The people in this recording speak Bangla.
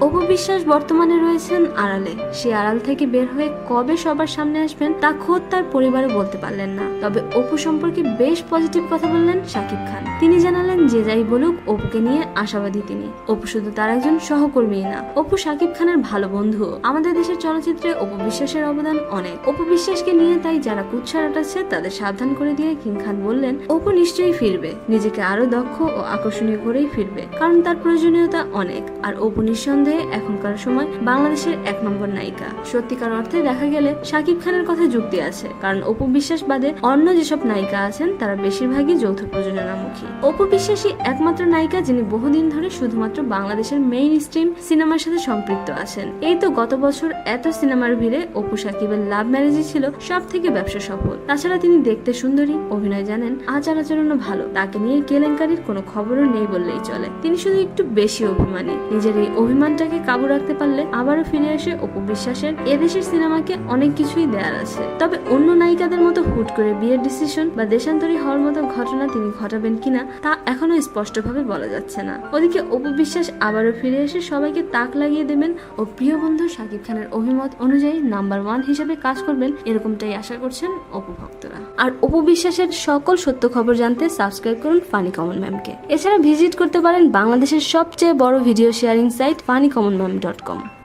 об বিশ্বাস বর্তমানে রয়েছেন আড়ালে। সে আড়াল থেকে বের হয়ে কবে সবার সামনে আসবেন তা খোদ তার পরিবারে বলতে পারলেন না। তবে অপু সম্পর্কে বেশ পজিটিভ কথা বললেন শাকিব খান। তিনি জানালেন, যে যাই বলুক, অপুকে নিয়ে আশাবাদী তিনি। অপু শুধু তার একজন সহকর্মী না, অপু শাকিব খানের ভালো বন্ধু আমাদের দেশের চলচ্চিত্রে অপু বিশ্বাসের অবদান অনেক। অপু বিশ্বাসকে নিয়ে তাই যারা কুৎসা রাটাচ্ছে তাদের সাবধান করে দিয়ে কিং খান বললেন, অপু নিশ্চয়ই ফিরবে। নিজেকে আরও দক্ষ ও আকর্ষণীয় করেই ফিরবে। কারণ তার প্রয়োজনীয়তা অনেক। আর অপু নিঃসন্দেহে এখনকার সময় বাংলাদেশের এক নম্বর নায়িকা। সত্যিকার অর্থে দেখা গেলে শাকিব খানের কথা যুক্তি আছে, কারণ অপু বিশ্বাস বাদে অন্য যেসব নায়িকা আছেন, তারা বেশিরভাগই যৌথ প্রযোজনামুখী অপু বিশ্বাসী একমাত্র নায়িকা যিনি বহুদিন ধরে শুধুমাত্র বাংলাদেশের মেইন স্ট্রিম সিনেমার সাথে সম্পৃক্ত আছেন। এই তো গত বছর এত সিনেমার ভিড়ে অপু সাকিবের লাভ ম্যারেজই ছিল সব থেকে ব্যবসা সফল। তাছাড়া তিনি দেখতে সুন্দরী, অভিনয় জানেন, আচার আচরণও ভালো। তাকে নিয়ে কেলেঙ্কারির কোনো খবরও নেই বললেই চলে। তিনি শুধু একটু বেশি অভিমানী। নিজের এই অভিমানটাকে কাবু রাখতে পারলে আবারও ফিরে আসে অপু বিশ্বাসের এদেশের সিনেমাকে অনেক কিছুই দেয়ার আছে। তবে অন্য নায়িকাদের মতো হুট করে বিয়ের ডিসিশন বা দেশান্তরী হওয়ার মতো ঘটনা তিনি ঘটাবেন কিনা, তা এখনও স্পষ্টভাবে বলা যাচ্ছে না। ওদিকে অপু বিশ্বাস আবারও ফিরে এসে সবাইকে তাক লাগিয়ে দেবেন ও প্রিয় বন্ধু শাকিব খানের অভিমত অনুযায়ী নাম্বার ওয়ান হিসেবে কাজ করবেন এরকমটাই আশা করছেন অপু ভক্তরা। আর অপু বিশ্বাসের সকল সত্য খবর জানতে সাবস্ক্রাইব করুন ফানি কমন ম্যামকে এছাড়া ভিজিট করতে পারেন বাংলাদেশের সবচেয়ে বড় video sharing site funny common amazonmom.com.